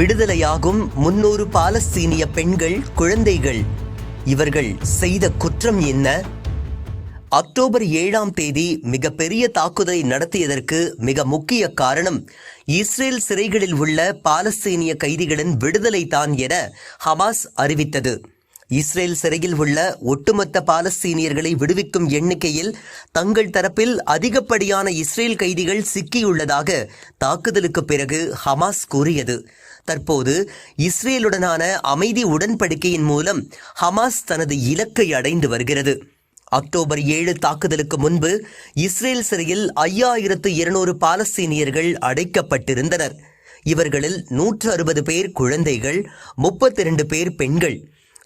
விடுதலையாகும் முன்னூறு பாலஸ்தீனிய பெண்கள் குழந்தைகள். இவர்கள் செய்த குற்றம் என்ன? அக்டோபர் ஏழாம் தேதி மிக பெரிய தாக்குதலை நடத்தியதற்கு மிக முக்கிய காரணம் இஸ்ரேல் சிறைகளில் உள்ள பாலஸ்தீனிய கைதிகளின் விடுதலை தான் என ஹமாஸ் அறிவித்தது. இஸ்ரேல் சிறையில் உள்ள ஒட்டுமொத்த பாலஸ்தீனியர்களை விடுவிக்கும் எண்ணிக்கையில் தங்கள் தரப்பில் அதிகப்படியான இஸ்ரேல் கைதிகள் சிக்கியுள்ளதாக தாக்குதலுக்கு பிறகு ஹமாஸ் கூறியது. தற்போது இஸ்ரேலுடனான அமைதி உடன்படிக்கையின் மூலம் ஹமாஸ் தனது இலக்கை அடைந்து வருகிறது. அக்டோபர் ஏழு தாக்குதலுக்கு முன்பு இஸ்ரேல் சிறையில் ஐயாயிரத்து இருநூறு பாலஸ்தீனியர்கள் அடைக்கப்பட்டிருந்தனர். இவர்களில் நூற்று அறுபது பேர் குழந்தைகள் முப்பத்தி இரண்டு பேர் பெண்கள்.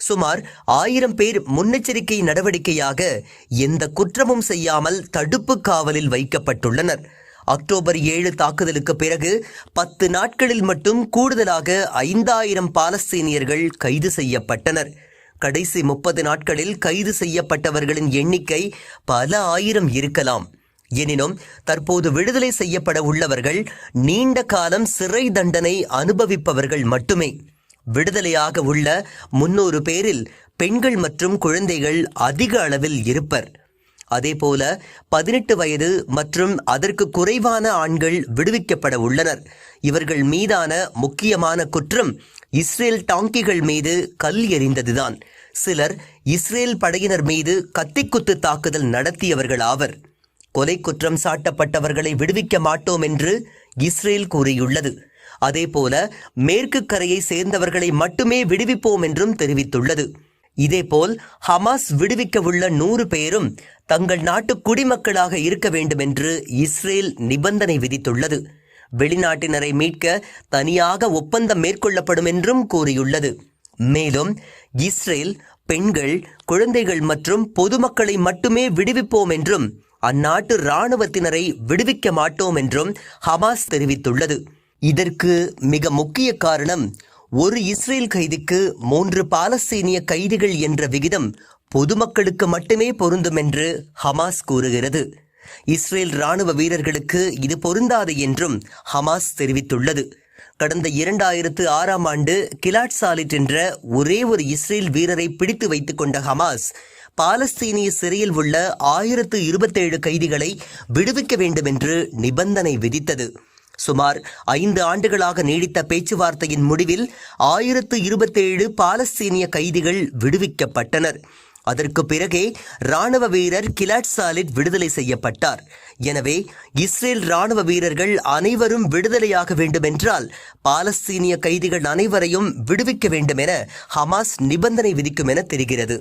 சுமார் ஆயிரம் பேர் முன்னெச்சரிக்கை நடவடிக்கையாக எந்த குற்றமும் செய்யாமல் தடுப்பு காவலில் வைக்கப்பட்டுள்ளனர். அக்டோபர் ஏழு தாக்குதலுக்கு பிறகு பத்து நாட்களில் மட்டும் கூடுதலாக ஐந்தாயிரம் பாலஸ்தீனியர்கள் கைது செய்யப்பட்டனர். கடைசி முப்பது நாட்களில் கைது செய்யப்பட்டவர்களின் எண்ணிக்கை பல ஆயிரம் இருக்கலாம். எனினும் தற்போது விடுதலை செய்யப்பட உள்ளவர்கள் நீண்ட காலம் சிறை தண்டனை அனுபவிப்பவர்கள் மட்டுமே. விடுதலையாக உள்ள முன்னூறு பேரில் பெண்கள் மற்றும் குழந்தைகள் அதிக அளவில் இருப்பர். அதேபோல பதினெட்டு வயது மற்றும் அதற்கு குறைவான ஆண்கள் விடுவிக்கப்பட உள்ளனர். இவர்கள் மீதான முக்கியமான குற்றம் இஸ்ரேல் டாங்கிகள் மீது கல் எறிந்ததுதான். சிலர் இஸ்ரேல் படையினர் மீது கத்திக்குத்து தாக்குதல் நடத்தியவர்கள் ஆவர். கொலை குற்றம் சாட்டப்பட்டவர்களை விடுவிக்க மாட்டோம் என்று இஸ்ரேல் கூறியுள்ளது. அதேபோல மேற்கு கரையை சேர்ந்தவர்களை மட்டுமே விடுவிப்போம் என்றும் தெரிவித்துள்ளது. இதேபோல் ஹமாஸ் விடுவிக்க உள்ள நூறு பேரும் தங்கள் நாட்டு குடிமக்களாக இருக்க வேண்டும் என்று இஸ்ரேல் நிபந்தனை விதித்துள்ளது. வெளிநாட்டினரை மீட்க தனியாக ஒப்பந்தம் மேற்கொள்ளப்படும் என்றும் கூறியுள்ளது. மேலும் இஸ்ரேல் பெண்கள் குழந்தைகள் மற்றும் பொதுமக்களை மட்டுமே விடுவிப்போம் என்றும் அந்நாட்டு இராணுவத்தினரை விடுவிக்க மாட்டோம் என்றும் ஹமாஸ் தெரிவித்துள்ளது. இதற்கு மிக முக்கிய காரணம் ஒரு இஸ்ரேல் கைதிக்கு மூன்று பாலஸ்தீனிய கைதிகள் என்ற விகிதம் பொதுமக்களுக்கு மட்டுமே பொருந்தும் என்று ஹமாஸ் கூறுகிறது. இஸ்ரேல் ராணுவ வீரர்களுக்கு இது பொருந்தாது என்றும் ஹமாஸ் தெரிவித்துள்ளது. கடந்த இரண்டாயிரத்து ஆறாம் ஆண்டு கிலாட் சாலிட் என்ற ஒரே ஒரு இஸ்ரேல் வீரரை பிடித்து வைத்துக் கொண்ட ஹமாஸ் பாலஸ்தீனிய சிறையில் உள்ள ஆயிரத்து இருபத்தேழு கைதிகளை விடுவிக்க வேண்டும் என்று நிபந்தனை விதித்தது. சுமார் ஐந்து ஆண்டுகளாக நீடித்த பேச்சுவார்த்தையின் முடிவில் ஆயிரத்து இருபத்தேழு பாலஸ்தீனிய கைதிகள் விடுவிக்கப்பட்டனர். அதற்கு பிறகே ராணுவ வீரர் கிலாட் சாலிட் விடுதலை செய்யப்பட்டார். எனவே இஸ்ரேல் ராணுவ வீரர்கள் அனைவரும் விடுதலையாக வேண்டுமென்றால் பாலஸ்தீனிய கைதிகள் அனைவரையும் விடுவிக்க வேண்டும் என ஹமாஸ் நிபந்தனை விதிக்கும் என தெரிகிறது.